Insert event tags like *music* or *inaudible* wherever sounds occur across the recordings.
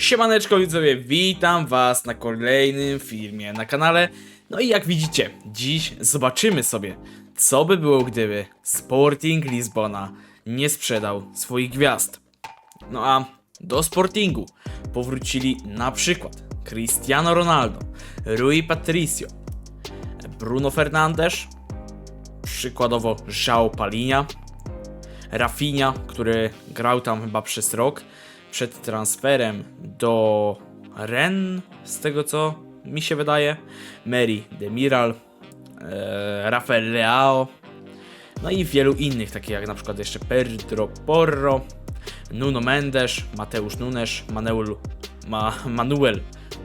Siemaneczko widzowie, witam was na kolejnym filmie na kanale. No i jak widzicie, dziś zobaczymy sobie, co by było gdyby Sporting Lizbona nie sprzedał swoich gwiazd. No a do Sportingu powrócili na przykład Cristiano Ronaldo, Rui Patricio, Bruno Fernandes, przykładowo João Palinha, Rafinha, który grał tam chyba przez rok przed transferem do Ren, z tego co mi się wydaje, Mary Demiral, e, Rafael Leao, no i wielu innych, takich jak na przykład jeszcze Pedro Porro, Nuno Mendes, Mateusz Nunes, Manuel, Ma, Manuel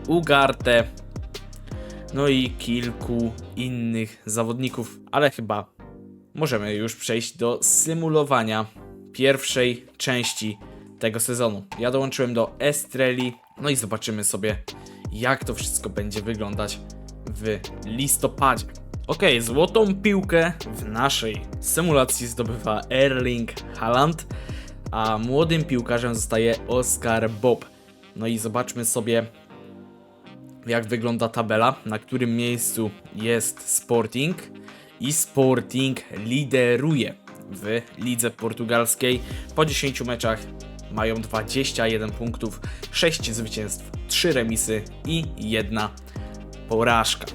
Ugarte, no i kilku innych zawodników, ale chyba możemy już przejść do symulowania pierwszej części tego sezonu. Ja dołączyłem do Estreli, no i zobaczymy sobie, jak to wszystko będzie wyglądać w listopadzie. Ok, złotą piłkę w naszej symulacji zdobywa Erling Haaland, a młodym piłkarzem zostaje Oscar Bob. No i zobaczmy sobie, jak wygląda tabela, na którym miejscu jest Sporting i Sporting lideruje w lidze portugalskiej. Po 10 meczach mają 21 punktów, 6 zwycięstw, 3 remisy i 1 porażka.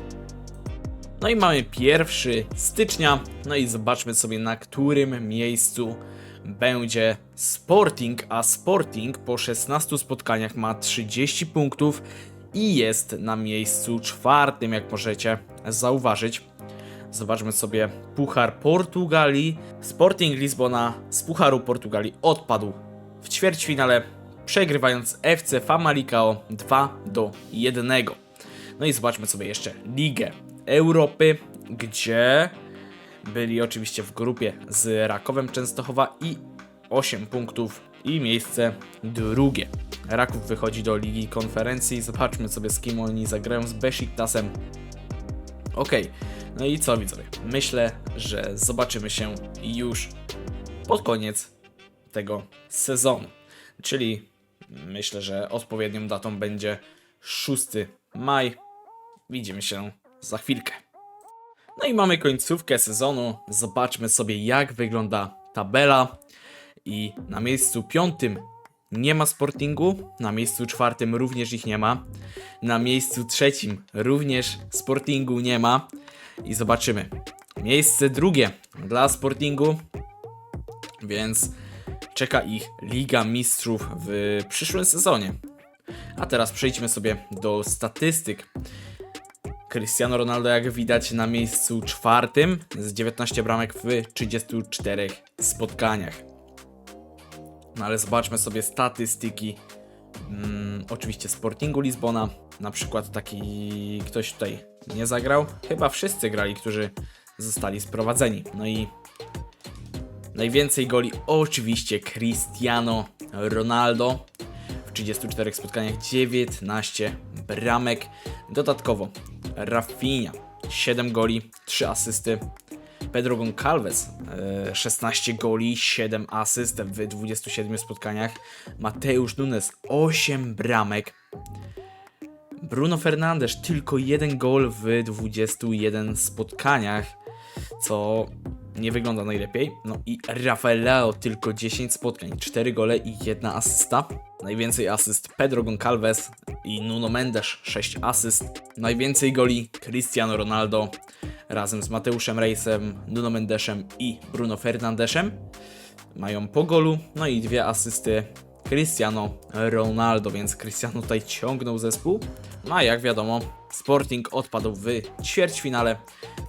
No i mamy 1 stycznia, no i zobaczmy sobie na którym miejscu będzie Sporting, a Sporting po 16 spotkaniach ma 30 punktów i jest na miejscu czwartym, jak możecie zauważyć. Zobaczmy sobie Puchar Portugalii. Sporting Lizbona z Pucharu Portugalii odpadł w ćwierćfinale, przegrywając FC Famalicão 2 do 1. No i zobaczmy sobie jeszcze Ligę Europy, gdzie byli oczywiście w grupie z Rakowem Częstochowa i 8 punktów i miejsce drugie. Raków wychodzi do Ligi Konferencji. Zobaczmy sobie z kim oni zagrają z Besiktasem. Okej, no i co widzowie? Myślę, że zobaczymy się już pod koniec tego sezonu. Czyli myślę, że odpowiednią datą będzie 6 maj. Widzimy się za chwilkę. No i mamy końcówkę sezonu. Zobaczmy sobie, jak wygląda tabela. I na miejscu piątym nie ma Sportingu, na miejscu czwartym również ich nie ma, na miejscu trzecim również Sportingu nie ma. I zobaczymy. Miejsce drugie dla Sportingu, więc czeka ich Liga Mistrzów w przyszłym sezonie. A teraz przejdźmy sobie do statystyk. Cristiano Ronaldo, jak widać, na miejscu czwartym z 19 bramek w 34 spotkaniach. No ale zobaczmy sobie statystyki. Mm, oczywiście Sportingu Lizbona. Na przykład taki ktoś tutaj nie zagrał. Chyba wszyscy grali, którzy zostali sprowadzeni. No i najwięcej goli oczywiście Cristiano Ronaldo. W 34 spotkaniach 19 bramek. Dodatkowo Rafinha 7 goli, 3 asysty. Pedro Goncalves e, 16 goli, 7 asyst w 27 spotkaniach. Mateusz Nunes 8 bramek. Bruno Fernandes tylko 1 gol w 21 spotkaniach, co nie wygląda najlepiej. No i Rafael Leao tylko 10 spotkań, 4 gole i 1 asysta. Najwięcej asyst Pedro Goncalves i Nuno Mendes 6 asyst. Najwięcej goli Cristiano Ronaldo razem z Mateuszem Reisem, Nuno Mendeszem i Bruno Fernandeszem. Mają po golu, no i dwie asysty Cristiano Ronaldo, więc Cristiano tutaj ciągnął zespół. No a jak wiadomo, Sporting odpadł w ćwierćfinale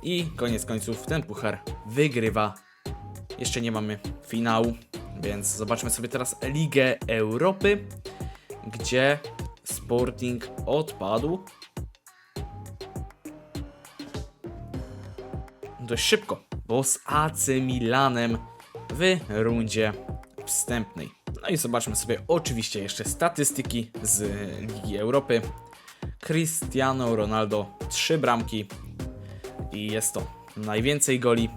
i koniec końców ten puchar wygrywa. Jeszcze nie mamy finału, więc zobaczmy sobie teraz Ligę Europy, gdzie Sporting odpadł dość szybko, bo z AC Milanem w rundzie wstępnej. No i zobaczmy sobie oczywiście jeszcze statystyki z Ligi Europy. Cristiano Ronaldo 3 bramki i jest to najwięcej goli.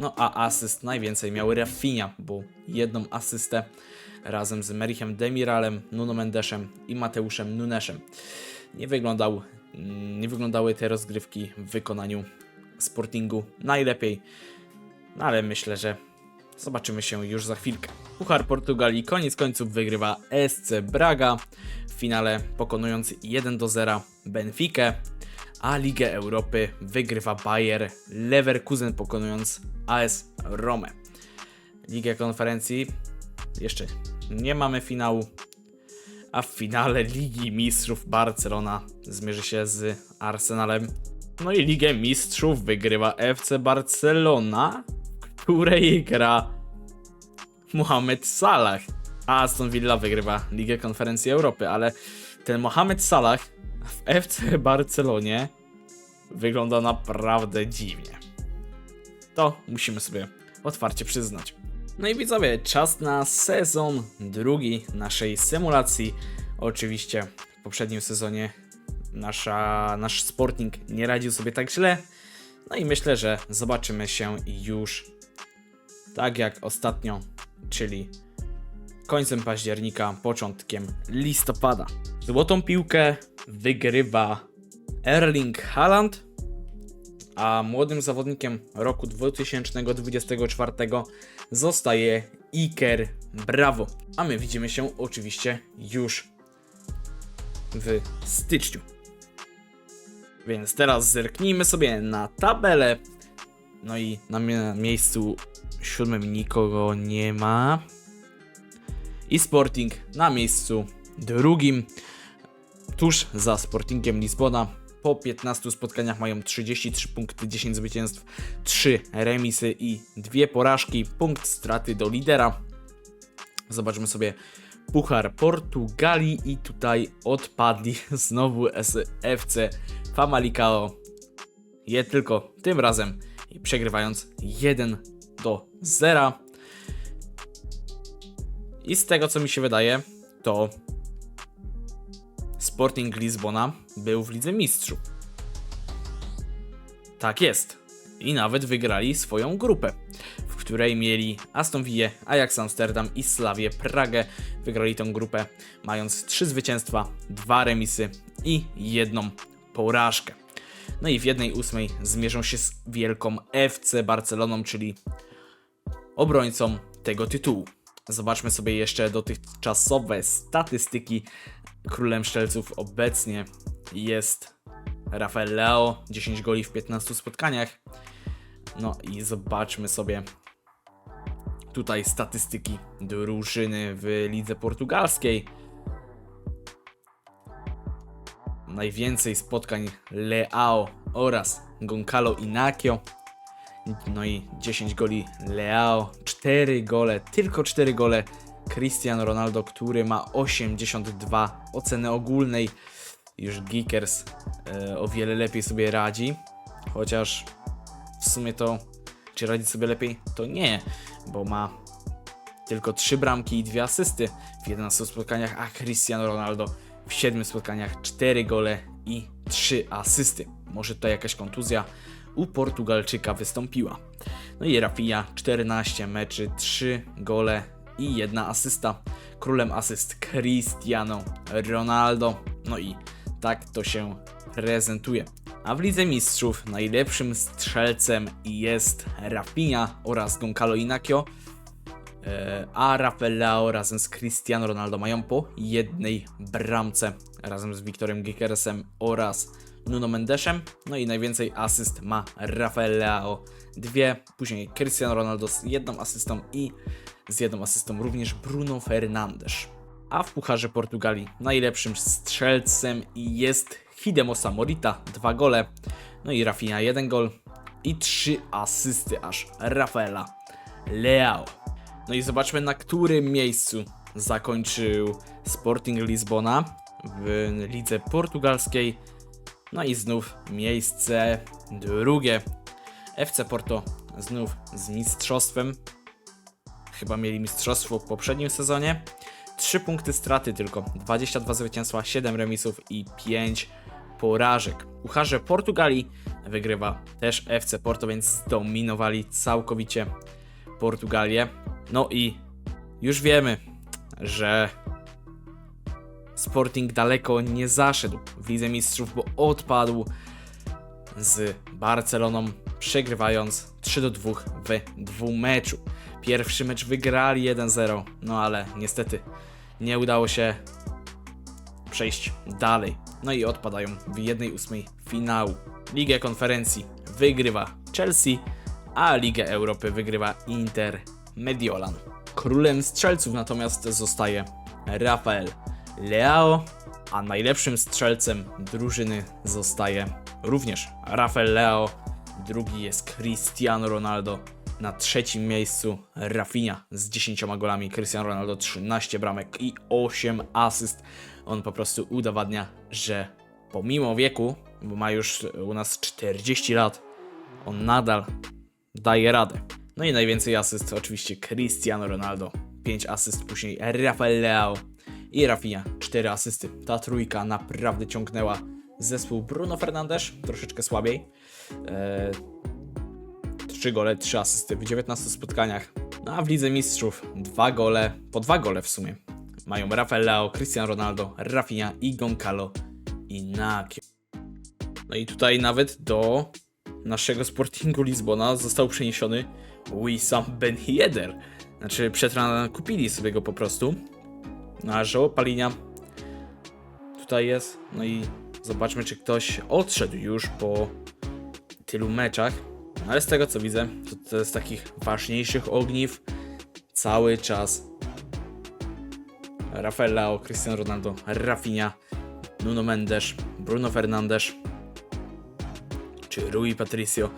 No a asyst najwięcej miał Rafinha, bo jedną asystę. razem z Merichem Demiralem, Nuno Mendeszem i Mateuszem Nuneszem. Nie, wyglądał, nie wyglądały te rozgrywki w wykonaniu Sportingu najlepiej, no ale myślę, że zobaczymy się już za chwilkę. Puchar Portugalii koniec końców wygrywa SC Braga finale pokonując 1 do 0 Benfikę, a Ligę Europy wygrywa Bayer Leverkusen pokonując AS Rome. Ligę konferencji jeszcze nie mamy finału, a w finale Ligi Mistrzów Barcelona zmierzy się z Arsenalem. No i Ligę Mistrzów wygrywa FC Barcelona, w której gra Mohamed Salah. Aston Villa wygrywa Ligę Konferencji Europy, ale ten Mohamed Salah w FC Barcelonie wygląda naprawdę dziwnie. To musimy sobie otwarcie przyznać. No i widzowie, czas na sezon drugi naszej symulacji. Oczywiście w poprzednim sezonie nasza, nasz Sporting nie radził sobie tak źle. No i myślę, że zobaczymy się już tak jak ostatnio, czyli końcem października, początkiem listopada. Złotą piłkę wygrywa Erling Haaland, a młodym zawodnikiem roku 2024 zostaje Iker Bravo. A my widzimy się oczywiście już w styczniu. Więc teraz zerknijmy sobie na tabelę. No i na mie- miejscu siódmym nikogo nie ma. I Sporting na miejscu drugim, tuż za Sportingiem Lizbona. Po 15 spotkaniach mają 33 punkty, 10 zwycięstw, 3 remisy i 2 porażki. Punkt straty do lidera. Zobaczmy sobie Puchar Portugalii i tutaj odpadli *laughs* znowu FC Famalicao. Je tylko tym razem i przegrywając 1 do 0. I z tego co mi się wydaje, to Sporting Lizbona był w Lidze Mistrzów. Tak jest. I nawet wygrali swoją grupę, w której mieli Aston Villa, Ajax Amsterdam i Slavię Pragę. Wygrali tą grupę, mając 3 zwycięstwa, 2 remisy i jedną porażkę. No i w jednej ósmej zmierzą się z wielką FC Barceloną, czyli obrońcą tego tytułu. Zobaczmy sobie jeszcze dotychczasowe statystyki. Królem strzelców obecnie jest Rafael Leo, 10 goli w 15 spotkaniach. No i zobaczmy sobie tutaj statystyki drużyny w lidze portugalskiej. Najwięcej spotkań Leao oraz Goncalo Inacio. No i 10 goli Leao, 4 gole, tylko 4 gole Cristiano Ronaldo, który ma 82 oceny ogólnej. Już Geekers e, o wiele lepiej sobie radzi, chociaż w sumie to czy radzi sobie lepiej? To nie, bo ma tylko 3 bramki i 2 asysty w 11 spotkaniach, a Cristiano Ronaldo w 7 spotkaniach 4 gole i 3 asysty. Może tutaj jakaś kontuzja u Portugalczyka wystąpiła. No i Rafinha 14 meczy, 3 gole i 1 asysta. Królem asyst Cristiano Ronaldo. No i tak to się prezentuje. A w Lidze Mistrzów najlepszym strzelcem jest Rafinha oraz Goncalo Inacio. E, a Rafael razem z Cristiano Ronaldo mają po jednej bramce razem z Wiktorem Gikeresem oraz Nuno Mendeszem. No i najwięcej asyst ma Rafael Leao dwie, później Cristiano Ronaldo z jedną asystą i z jedną asystą również Bruno Fernandes. A w Pucharze Portugalii najlepszym strzelcem jest Hidemo Morita, dwa gole, no i Rafinha jeden gol i trzy asysty aż Rafaela Leao. No i zobaczmy na którym miejscu zakończył Sporting Lizbona w lidze portugalskiej. No i znów miejsce drugie. FC Porto znów z mistrzostwem. Chyba mieli mistrzostwo w poprzednim sezonie. 3 punkty straty tylko, 22 zwycięstwa, 7 remisów i 5 porażek. Pucharze Portugalii wygrywa też FC Porto, więc zdominowali całkowicie Portugalię. No i już wiemy, że Sporting daleko nie zaszedł w Lidze Mistrzów, bo odpadł z Barceloną, przegrywając 3 do 2 w dwumeczu. Pierwszy mecz wygrali 1-0, no ale niestety nie udało się przejść dalej. No i odpadają w 1-8 finału. Ligę konferencji wygrywa Chelsea, a Ligę Europy wygrywa Inter Mediolan. Królem strzelców natomiast zostaje Rafael Leao, a najlepszym strzelcem drużyny zostaje również Rafael Leao. Drugi jest Cristiano Ronaldo. Na trzecim miejscu Rafinha z 10 golami, Cristiano Ronaldo 13 bramek i 8 asyst. On po prostu udowadnia, że pomimo wieku, bo ma już u nas 40 lat, on nadal daje radę. No i najwięcej asyst oczywiście Cristiano Ronaldo, 5 asyst, później Rafael Leao i Rafinha, 4 asysty. Ta trójka naprawdę ciągnęła zespół Bruno Fernandes, troszeczkę słabiej. Eee, 3 gole, 3 asysty w 19 spotkaniach. No a w Lidze Mistrzów 2 gole, po 2 gole w sumie. Mają Rafael Leao, Cristiano Ronaldo, Rafinha i Goncalo Inacio. No i tutaj nawet do naszego Sportingu Lizbona został przeniesiony Wissam Ben Yedder. Znaczy, przetran kupili sobie go po prostu. A Palinia tutaj jest. No i zobaczmy, czy ktoś odszedł już po tylu meczach. No Ale z tego co widzę, to, to jest takich ważniejszych ogniw cały czas Rafael Leao, Cristiano Ronaldo, Rafinha, Nuno Mendes, Bruno Fernandes czy Rui Patricio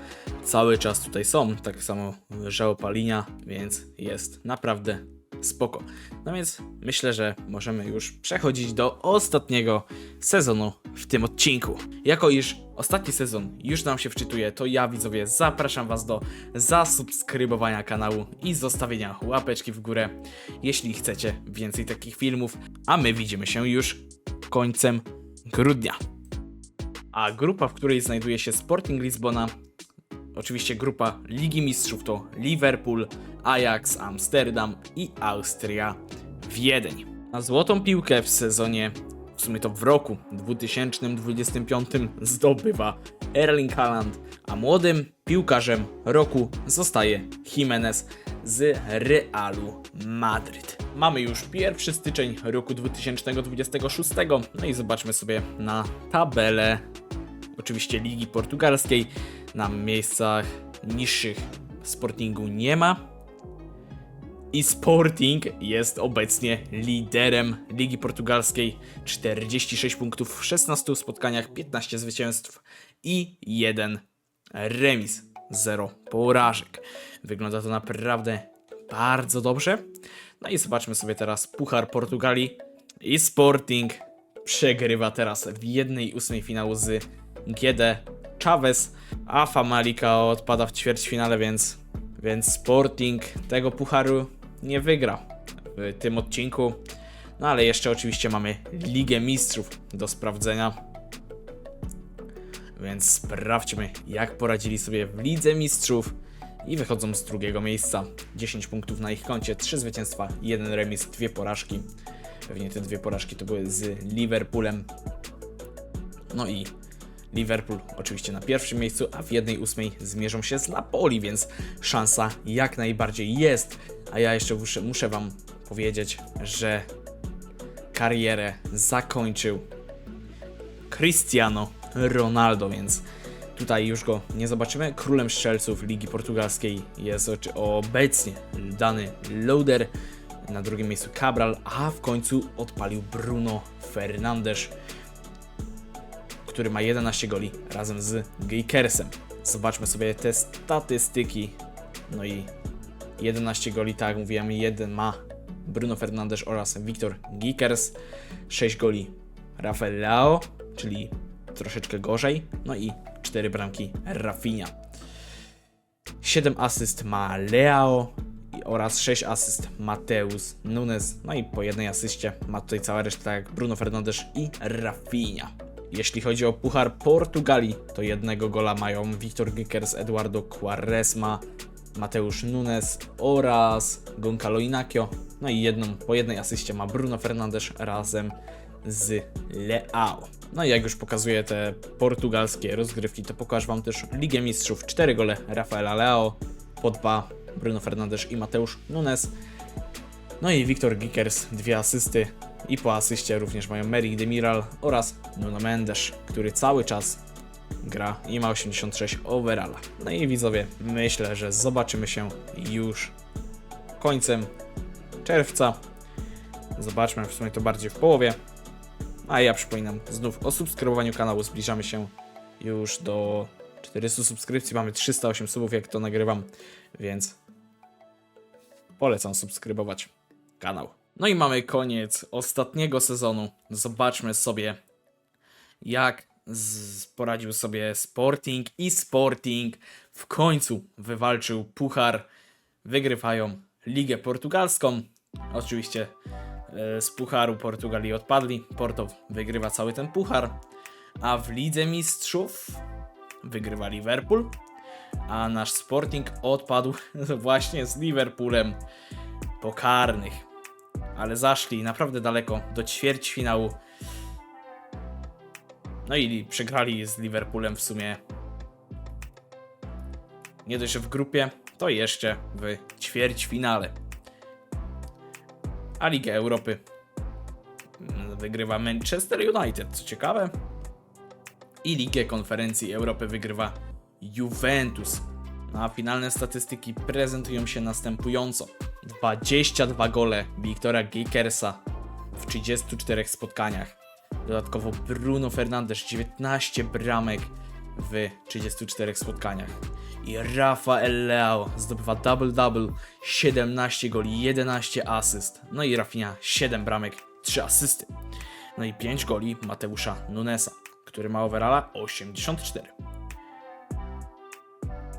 cały czas tutaj są, tak samo João Palinia, więc jest naprawdę spoko. No więc myślę, że możemy już przechodzić do ostatniego sezonu w tym odcinku. Jako iż ostatni sezon już nam się wczytuje, to ja widzowie zapraszam Was do zasubskrybowania kanału i zostawienia łapeczki w górę, jeśli chcecie więcej takich filmów, a my widzimy się już końcem grudnia. A grupa, w której znajduje się Sporting Lizbona, oczywiście grupa Ligi Mistrzów to Liverpool, Ajax, Amsterdam i Austria Wiedeń. Na złotą piłkę w sezonie, w sumie to w roku 2025 zdobywa Erling Haaland, a młodym piłkarzem roku zostaje Jimenez z Realu Madryt. Mamy już 1 styczeń roku 2026, no i zobaczmy sobie na tabelę oczywiście Ligi Portugalskiej. Na miejscach niższych Sportingu nie ma. I Sporting jest obecnie liderem Ligi Portugalskiej. 46 punktów w 16 spotkaniach, 15 zwycięstw i 1 remis. 0 porażek. Wygląda to naprawdę bardzo dobrze. No i zobaczmy sobie teraz Puchar Portugalii. I Sporting przegrywa teraz w 1-8 finału z GD Chavez, a Famalika odpada w ćwierćfinale, więc, więc Sporting tego pucharu nie wygra w tym odcinku. No ale jeszcze oczywiście mamy Ligę Mistrzów do sprawdzenia. Więc sprawdźmy, jak poradzili sobie w Lidze Mistrzów i wychodzą z drugiego miejsca. 10 punktów na ich koncie, 3 zwycięstwa, 1 remis, 2 porażki. Pewnie te dwie porażki to były z Liverpoolem. No i Liverpool oczywiście na pierwszym miejscu, a w 1-8 zmierzą się z Napoli, więc szansa jak najbardziej jest. A ja jeszcze muszę, muszę Wam powiedzieć, że karierę zakończył Cristiano Ronaldo, więc tutaj już go nie zobaczymy. Królem strzelców Ligi Portugalskiej jest obecnie dany Loader, na drugim miejscu Cabral, a w końcu odpalił Bruno Fernandes który ma 11 goli razem z Gejkersem. Zobaczmy sobie te statystyki. No i 11 goli, tak jak mówiłem, jeden ma Bruno Fernandes oraz Wiktor Gikers. 6 goli Rafael czyli troszeczkę gorzej. No i 4 bramki Rafinha. 7 asyst ma Leao oraz 6 asyst Mateus Nunes. No i po jednej asyście ma tutaj cała reszta, tak jak Bruno Fernandes i Rafinha. Jeśli chodzi o Puchar Portugalii, to jednego gola mają Wiktor Gykers, Eduardo Quaresma Mateusz Nunes oraz Goncalo Inakio. No i jedną, po jednej asyście ma Bruno Fernandes razem z Leao. No i jak już pokazuję te portugalskie rozgrywki, to pokażę Wam też Ligę Mistrzów. 4 gole Rafaela Leao, po 2 Bruno Fernandes i Mateusz Nunes. No i Wiktor Gickers, dwie asysty i po asyście również mają Merrick Demiral oraz Nuno Mendes, który cały czas gra i ma 86 overalla. No i widzowie, myślę, że zobaczymy się już końcem czerwca. Zobaczmy w sumie to bardziej w połowie. A ja przypominam znów o subskrybowaniu kanału. Zbliżamy się już do 400 subskrypcji. Mamy 308 subów, jak to nagrywam, więc polecam subskrybować kanał. No i mamy koniec ostatniego sezonu. Zobaczmy sobie, jak poradził sobie Sporting i Sporting w końcu wywalczył puchar. Wygrywają Ligę Portugalską. Oczywiście e, z pucharu Portugalii odpadli. Porto wygrywa cały ten puchar. A w Lidze Mistrzów wygrywa Liverpool. A nasz Sporting odpadł *laughs* właśnie z Liverpoolem po karnych. Ale zaszli naprawdę daleko do ćwierćfinału. No i przegrali z Liverpoolem w sumie nie dość, w grupie, to jeszcze w ćwierćfinale. A Ligę Europy wygrywa Manchester United, co ciekawe. I Ligę Konferencji Europy wygrywa Juventus. A finalne statystyki prezentują się następująco. 22 gole Wiktora Gikersa w 34 spotkaniach. Dodatkowo Bruno Fernandes 19 bramek w 34 spotkaniach. I Rafael Leao zdobywa double-double, 17 goli, 11 asyst. No i Rafinha 7 bramek, 3 asysty. No i 5 goli Mateusza Nunesa, który ma overalla 84.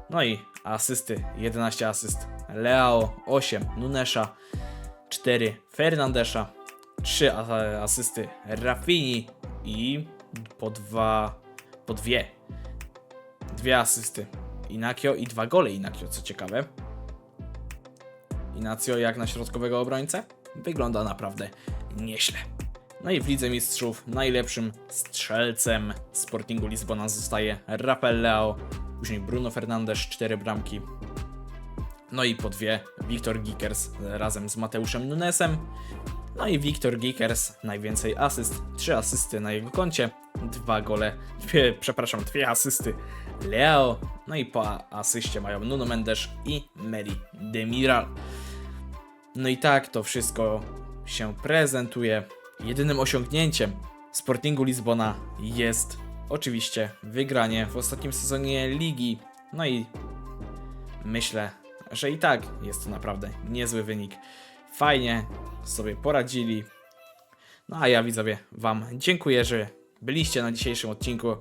No i asysty, 11 asyst. Leao 8, Nunesza 4, Fernandesza 3 a- asysty Rafini i po dwa, po dwie. Dwie asysty Inakio i dwa gole Inakio, co ciekawe. Inacio jak na środkowego obrońcę wygląda naprawdę nieźle. No i w Lidze Mistrzów najlepszym strzelcem Sportingu Lizbona zostaje Rafael Leao, później Bruno Fernandes 4 bramki, no i po dwie Wiktor Gickers razem z Mateuszem Nunesem. No i Wiktor Gickers najwięcej asyst, trzy asysty na jego koncie, dwa gole, dwie, przepraszam, dwie asysty Leo. No i po asyście mają Nuno Mendes i Meri Demiral. No i tak to wszystko się prezentuje. Jedynym osiągnięciem Sportingu Lizbona jest oczywiście wygranie w ostatnim sezonie ligi. No i myślę, że i tak jest to naprawdę niezły wynik. Fajnie sobie poradzili. No a ja widzowie Wam dziękuję, że byliście na dzisiejszym odcinku.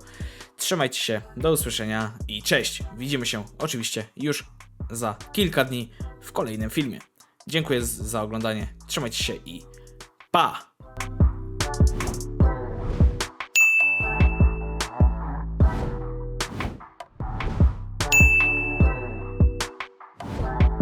Trzymajcie się, do usłyszenia i cześć. Widzimy się oczywiście już za kilka dni w kolejnym filmie. Dziękuję za oglądanie. Trzymajcie się i pa!